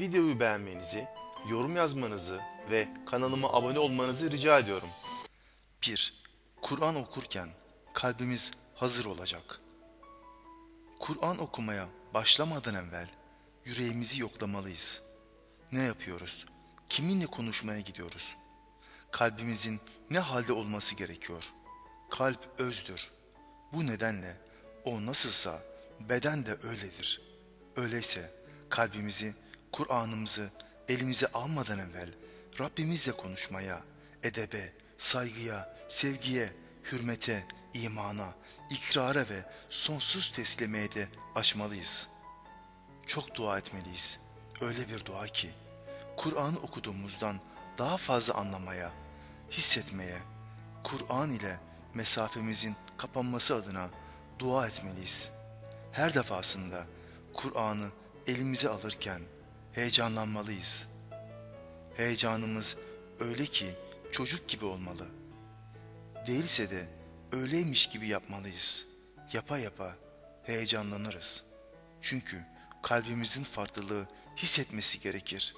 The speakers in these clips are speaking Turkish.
videoyu beğenmenizi, yorum yazmanızı ve kanalıma abone olmanızı rica ediyorum. 1. Kur'an okurken kalbimiz hazır olacak. Kur'an okumaya başlamadan evvel yüreğimizi yoklamalıyız. Ne yapıyoruz? Kiminle konuşmaya gidiyoruz? Kalbimizin ne halde olması gerekiyor? Kalp özdür. Bu nedenle o nasılsa beden de öyledir. Öyleyse kalbimizi, Kur'an'ımızı elimize almadan evvel Rabbimizle konuşmaya, edebe, saygıya, sevgiye, hürmete, imana, ikrara ve sonsuz teslimiyeye de açmalıyız. Çok dua etmeliyiz. Öyle bir dua ki Kur'an okuduğumuzdan daha fazla anlamaya, hissetmeye, Kur'an ile mesafemizin kapanması adına dua etmeliyiz. Her defasında Kur'an'ı elimize alırken heyecanlanmalıyız. Heyecanımız öyle ki çocuk gibi olmalı. Değilse de öyleymiş gibi yapmalıyız. Yapa yapa heyecanlanırız. Çünkü kalbimizin farklılığı hissetmesi gerekir.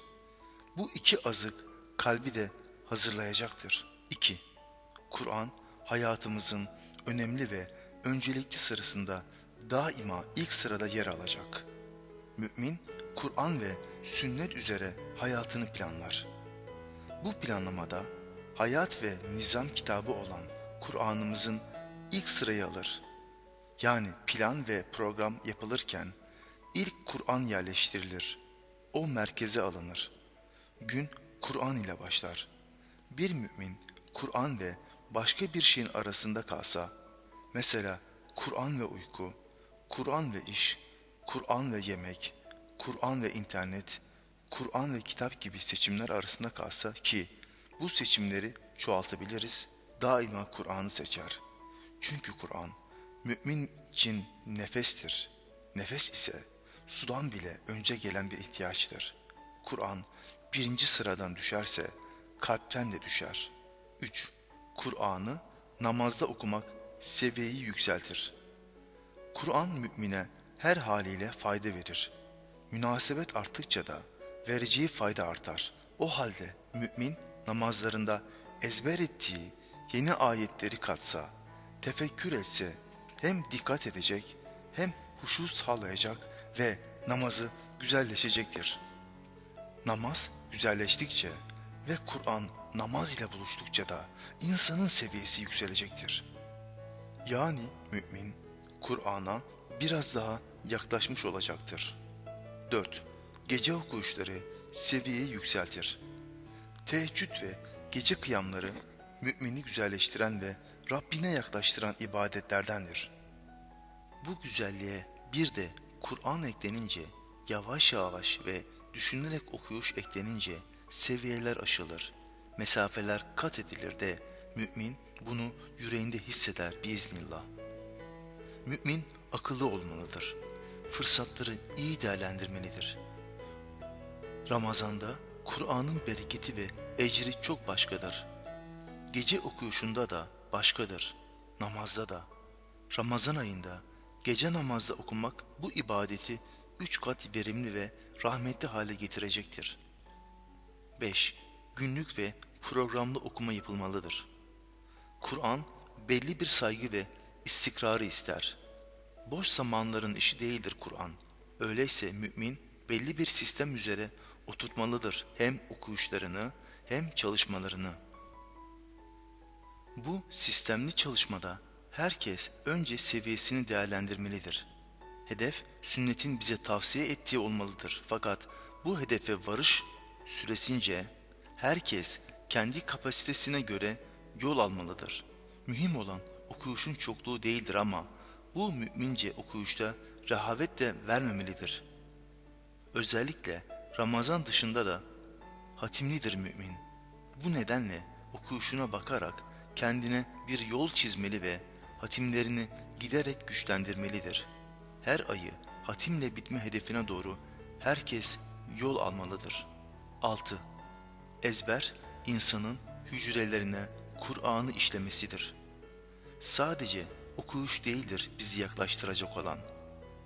Bu iki azık kalbi de hazırlayacaktır. 2. Kur'an hayatımızın önemli ve öncelikli sırasında daima ilk sırada yer alacak. Mümin, Kur'an ve sünnet üzere hayatını planlar. Bu planlamada hayat ve nizam kitabı olan Kur'an'ımızın ilk sırayı alır. Yani plan ve program yapılırken ilk Kur'an yerleştirilir. O merkeze alınır. Gün Kur'an ile başlar. Bir mümin Kur'an ve başka bir şeyin arasında kalsa, mesela Kur'an ve uyku, Kur'an ve iş, Kur'an ve yemek, Kur'an ve internet, Kur'an ve kitap gibi seçimler arasında kalsa ki bu seçimleri çoğaltabiliriz, daima Kur'an'ı seçer. Çünkü Kur'an mümin için nefestir. Nefes ise sudan bile önce gelen bir ihtiyaçtır. Kur'an birinci sıradan düşerse kalpten de düşer. 3. Kur'an'ı namazda okumak seviyeyi yükseltir. Kur'an mümine her haliyle fayda verir. Münasebet arttıkça da vereceği fayda artar. O halde mümin namazlarında ezber ettiği yeni ayetleri katsa, tefekkür etse hem dikkat edecek hem huşu sağlayacak ve namazı güzelleşecektir. Namaz güzelleştikçe ve Kur'an namaz ile buluştukça da insanın seviyesi yükselecektir. Yani mümin Kur'an'a biraz daha yaklaşmış olacaktır. 4. Gece okuyuşları seviyeyi yükseltir. Teheccüd ve gece kıyamları mümini güzelleştiren ve Rabbine yaklaştıran ibadetlerdendir. Bu güzelliğe bir de Kur'an eklenince, yavaş yavaş ve düşünerek okuyuş eklenince seviyeler aşılır, mesafeler kat edilir de mümin bunu yüreğinde hisseder biiznillah. Mümin akıllı olmalıdır. Fırsatları iyi değerlendirmelidir. Ramazanda Kur'an'ın bereketi ve ecri çok başkadır. Gece okuyuşunda da başkadır. Namazda da. Ramazan ayında gece namazda okumak bu ibadeti üç kat verimli ve rahmetli hale getirecektir. 5. Günlük ve programlı okuma yapılmalıdır. Kur'an belli bir saygı ve istikrarı ister. Boş zamanların işi değildir Kur'an. Öyleyse mümin belli bir sistem üzere oturtmalıdır hem okuyuşlarını hem çalışmalarını. Bu sistemli çalışmada herkes önce seviyesini değerlendirmelidir. Hedef sünnetin bize tavsiye ettiği olmalıdır. Fakat bu hedefe varış süresince herkes kendi kapasitesine göre yol almalıdır. Mühim olan okuyuşun çokluğu değildir ama bu mümince okuyuşta rehavet de vermemelidir. Özellikle Ramazan dışında da hatimlidir mümin. Bu nedenle okuyuşuna bakarak kendine bir yol çizmeli ve hatimlerini giderek güçlendirmelidir. Her ayı hatimle bitme hedefine doğru herkes yol almalıdır. 6. Ezber insanın hücrelerine Kur'an'ı işlemesidir. Sadece okuyuş değildir bizi yaklaştıracak olan.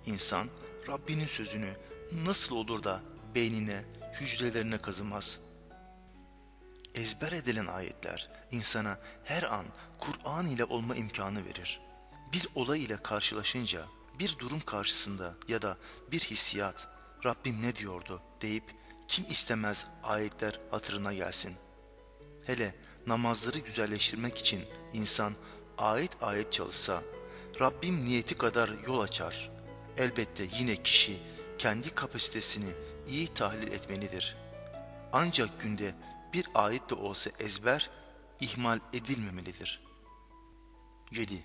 İnsan Rabbinin sözünü nasıl olur da beynine, hücrelerine kazımaz. Ezber edilen ayetler insana her an Kur'an ile olma imkanı verir. Bir olay ile karşılaşınca, bir durum karşısında ya da bir hissiyat, Rabbim ne diyordu deyip kim istemez ayetler hatırına gelsin. Hele namazları güzelleştirmek için insan ayet ayet çalışsa, Rabbim niyeti kadar yol açar. Elbette yine kişi kendi kapasitesini iyi tahlil etmelidir. Ancak günde bir ayet de olsa ezber, ihmal edilmemelidir. 7.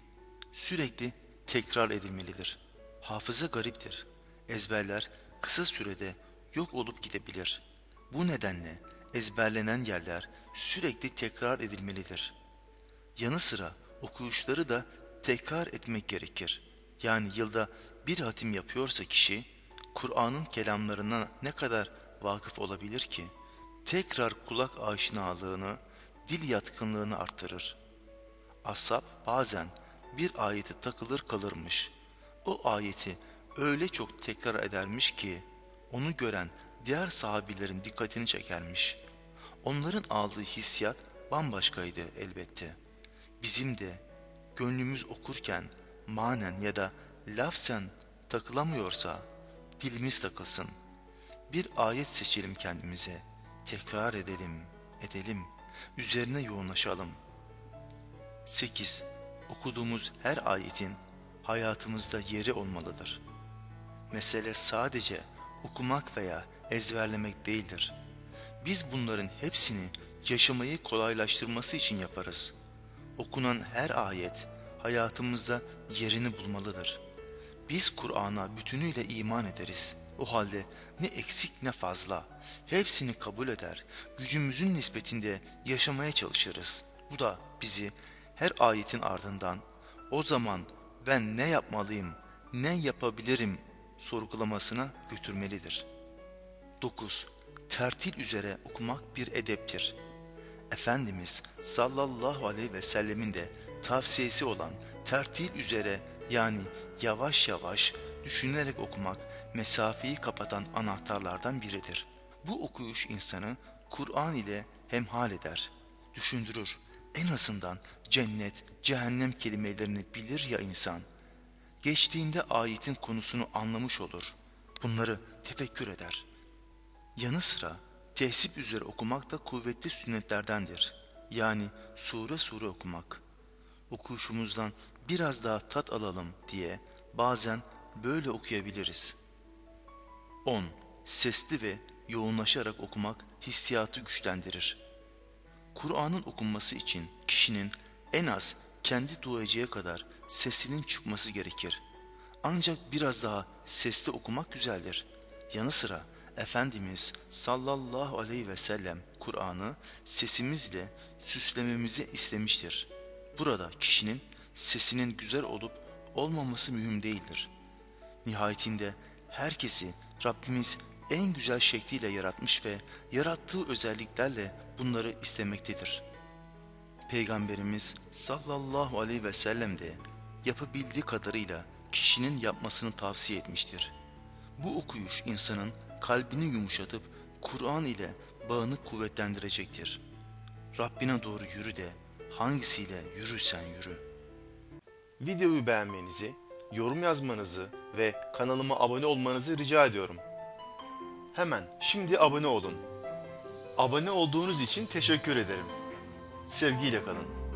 Sürekli tekrar edilmelidir. Hafıza gariptir. Ezberler kısa sürede yok olup gidebilir. Bu nedenle ezberlenen yerler sürekli tekrar edilmelidir. Yanı sıra okuyuşları da tekrar etmek gerekir. Yani yılda bir hatim yapıyorsa kişi, Kur'an'ın kelamlarına ne kadar vakıf olabilir ki? Tekrar kulak aşinalığını, dil yatkınlığını arttırır. Ashab bazen bir ayete takılır kalırmış. O ayeti öyle çok tekrar edermiş ki onu gören diğer sahabilerin dikkatini çekermiş. Onların aldığı hissiyat bambaşkaydı elbette. Bizim de gönlümüz okurken manen ya da lafzen takılamıyorsa dilimiz takılsın. Bir ayet seçelim kendimize. Tekrar edelim, edelim. Üzerine yoğunlaşalım. 8. Okuduğumuz her ayetin hayatımızda yeri olmalıdır. Mesele sadece okumak veya ezberlemek değildir. Biz bunların hepsini yaşamayı kolaylaştırması için yaparız. Okunan her ayet hayatımızda yerini bulmalıdır. Biz Kur'an'a bütünüyle iman ederiz. O halde ne eksik ne fazla. Hepsini kabul eder, gücümüzün nispetinde yaşamaya çalışırız. Bu da bizi her ayetin ardından o zaman ben ne yapmalıyım, ne yapabilirim sorgulamasına götürmelidir. 9. Tertil üzere okumak bir edeptir. Efendimiz sallallahu aleyhi ve sellemin de tavsiyesi olan tertil üzere yani yavaş yavaş düşünerek okumak mesafeyi kapatan anahtarlardan biridir. Bu okuyuş insanı Kur'an ile hemhal eder, düşündürür. En azından cennet, cehennem kelimelerini bilir ya insan. Geçtiğinde ayetin konusunu anlamış olur. Bunları tefekkür eder. Yanı sıra tehsip üzere okumak da kuvvetli sünnetlerdendir. Yani sure sure okumak. Okuyuşumuzdan biraz daha tat alalım diye bazen böyle okuyabiliriz. 10. Sesli ve yoğunlaşarak okumak hissiyatı güçlendirir. Kur'an'ın okunması için kişinin en az kendi duyacağı kadar sesinin çıkması gerekir. Ancak biraz daha sesli okumak güzeldir. Yanı sıra Efendimiz sallallahu aleyhi ve sellem Kur'an'ı sesimizle süslememizi istemiştir. Burada kişinin sesinin güzel olup olmaması mühim değildir. Nihayetinde herkesi Rabbimiz en güzel şekliyle yaratmış ve yarattığı özelliklerle bunları istemektedir. Peygamberimiz sallallahu aleyhi ve sellem de yapabildiği kadarıyla kişinin yapmasını tavsiye etmiştir. Bu okuyuş insanın kalbini yumuşatıp Kur'an ile bağını kuvvetlendirecektir. Rabbine doğru yürü de hangisiyle yürürsen yürü. Videoyu beğenmenizi, yorum yazmanızı ve kanalıma abone olmanızı rica ediyorum. Hemen şimdi abone olun. Abone olduğunuz için teşekkür ederim. Sevgiyle kalın.